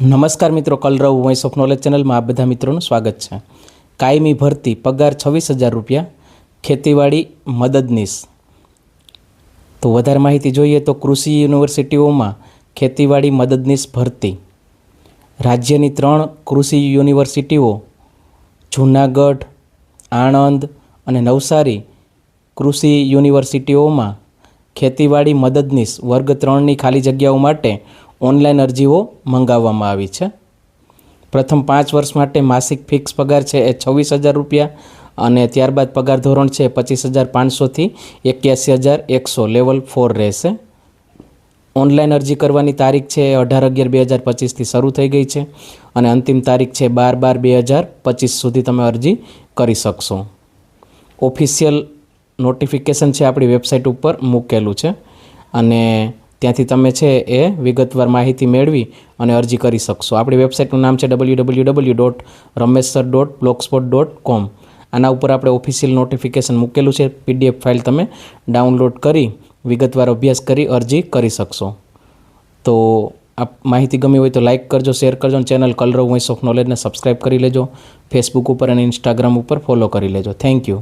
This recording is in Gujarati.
નમસ્કાર મિત્રો, કલરવ વોઇસ ઓફ નોલેજ ચેનલમાં આ બધા મિત્રોનું સ્વાગત છે. કાયમી ભરતી પગાર છવ્વીસ હજાર રૂપિયા, ખેતીવાડી મદદનીશ તો વધારે માહિતી જોઈએ તો કૃષિ યુનિવર્સિટીઓમાં ખેતીવાડી મદદનીશ ભરતી. રાજ્યની ત્રણ કૃષિ યુનિવર્સિટીઓ, જૂનાગઢ, આણંદ અને નવસારી કૃષિ યુનિવર્સિટીઓમાં ખેતીવાડી મદદનીશ વર્ગ ત્રણની ખાલી જગ્યાઓ માટે ઓનલાઈન અરજીઓ મંગાવવામાં આવી છે. પ્રથમ પાંચ વર્ષ માટે માસિક ફિક્સ પગાર છે એ છવ્વીસ હજાર રૂપિયા અને ત્યારબાદ પગાર ધોરણ છે પચીસ હજાર પાંચસોથી એક્યાસી હજાર એકસો લેવલ ફોર રહેશે. ઓનલાઈન અરજી કરવાની તારીખ છે અઢાર અગિયાર બે હજાર પચીસથી શરૂ થઈ ગઈ છે અને અંતિમ તારીખ છે બાર બાર બે હજાર પચીસ સુધી તમે અરજી કરી શકશો. ઓફિશિયલ નોટિફિકેશન છે આપણી વેબસાઇટ ઉપર મૂકેલું છે અને ત્યાંથી તમે છે એ વિગતવાર માહિતી મેળવી અને અરજી કરી શકશો. આપણી વેબસાઇટનું નામ છે ડબલ્યુ ડબલ્યુ ડબલ્યુ ડોટ રમેશસર ડોટ બ્લોગસ્પોટ ડોટ કોમ આના ઉપર આપણે ઓફિશિયલ નોટિફિકેશન મૂકેલું છે. પીડીએફ ફાઇલ તમે ડાઉનલોડ કરી, વિગતવાર અભ્યાસ કરી, અરજી કરી શકશો. તો આ માહિતી ગમી હોય તો લાઇક કરજો શેર કરજો અને ચેનલ કલરવ વોઇસ ઓફ નોલેજને સબસ્ક્રાઈબ કરી લેજો. ફેસબુક ઉપર અને ઇન્સ્ટાગ્રામ ઉપર ફોલો કરી લેજો. Thank you